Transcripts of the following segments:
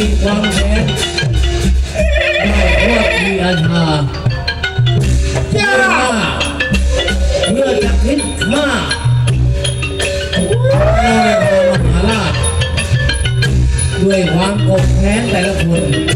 มีความแค้นได้โทษมีอาชาเพื่อฆ่าเพื่อจะคิดฆ่าพระนเรศวรมหาราชด้วยความโกรธแค้นแต่ละคน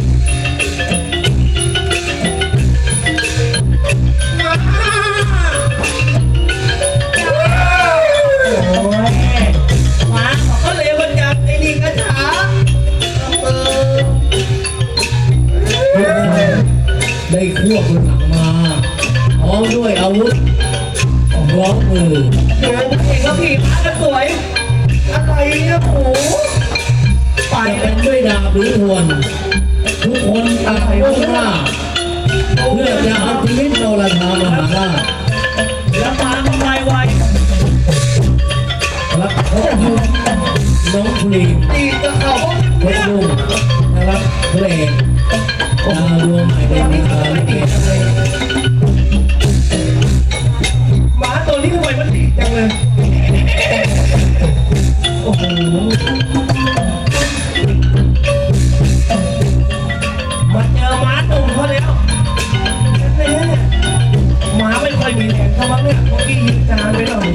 ได้ควบหลังมาพร้อมด้วยอาวุธพร้อมมือโอ้เห็นเขาขี่ม้ากันสวย อะไรเนี่ยโอ้ไปจะเป็นด้วยดาบหรือทวนทุกคนต่างมุ่งหน้าเพื่อจะเอาชีวิตโนราธามหาราชแล้วมาทำไมไวรับพบยุน้องพลีตีตะเขาพบลุงนะครับเพลงดาวดวงใหม่ มาเจอหมาตุ่มเขาแล้วเนี่ยหมาไม่ค่อยมีแรงเขาบ้างเนี่ยเมื่อกี้ยิงจานไปหน่อย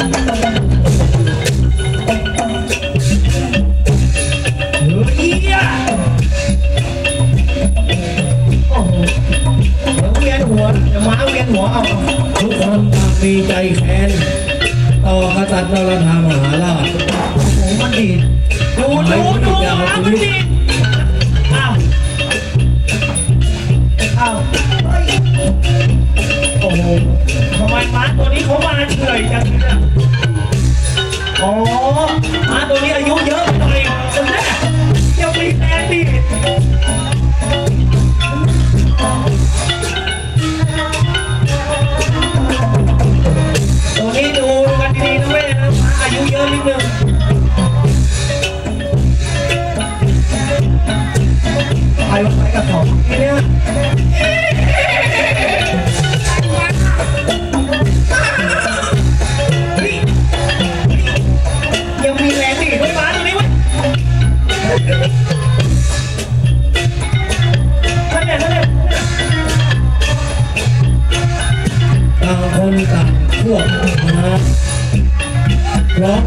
เฮ้ยอะโอ้โหเดี๋ยวเวียนหัวเดี๋ยวหมาเวียนหัวเอาทุกคนต่างมีใจแค้นต่อกษัตริย์นรธามหารา ทำไมหมาตัวนี้เขามาเฉยจังเนี่ยอ๋อหมาตัวนี้อายุเยอะ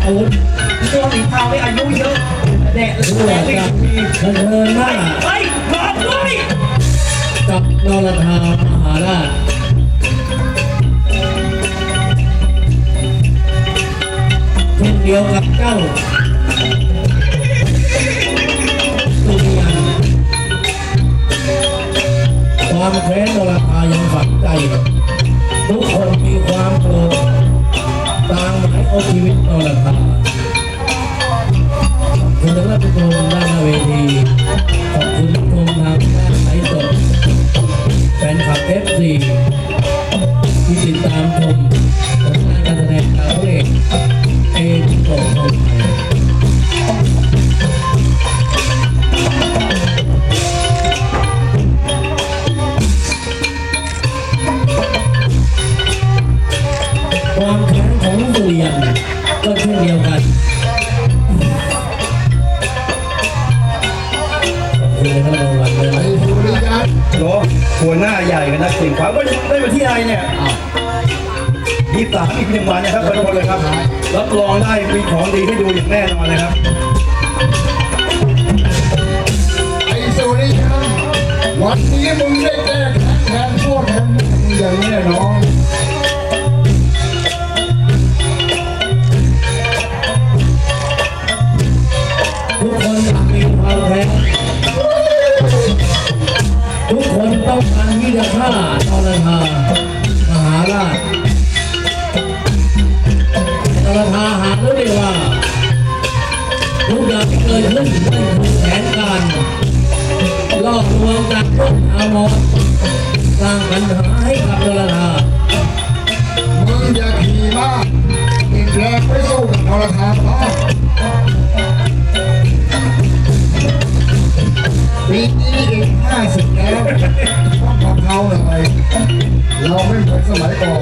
พร้อมอาวุธตัวสีเทาไม่อายุเยอะแดดเพื่อแดดดีจะเผชิญหน้าเฮ้ยหลอกด้วยกับนรธามหาราชเช่นเดียวกับเจ้าตุเรียนความแค้นนรธายังฝังใจ ทุกคนมีความโกรธต่าง หมายเอาชีวิตนรธ ขอบคุณนะครับรางวัลเลยนะโหหัวหน้าใหญ่กันนะสิ่งขวาไม่ได้มาที่ไรเนี่ยยี่สามอีกหนึ่งวันนะครับทุกคนเลยครับ รับรองได้มีของดีให้ดูอย่างแน่นอนนะครับไอ้สุริยันวันนี้มึงได้แก้แพวกอามรสร้างปัญหาให้กับนรธามึงอย่าขี่มากอีกแรงไม่สู้กับนรธาพ่อปีนี้เองห้าสิบแล้วต้องทำเขาหน่อยเราไม่เหมือนสมัยก่อน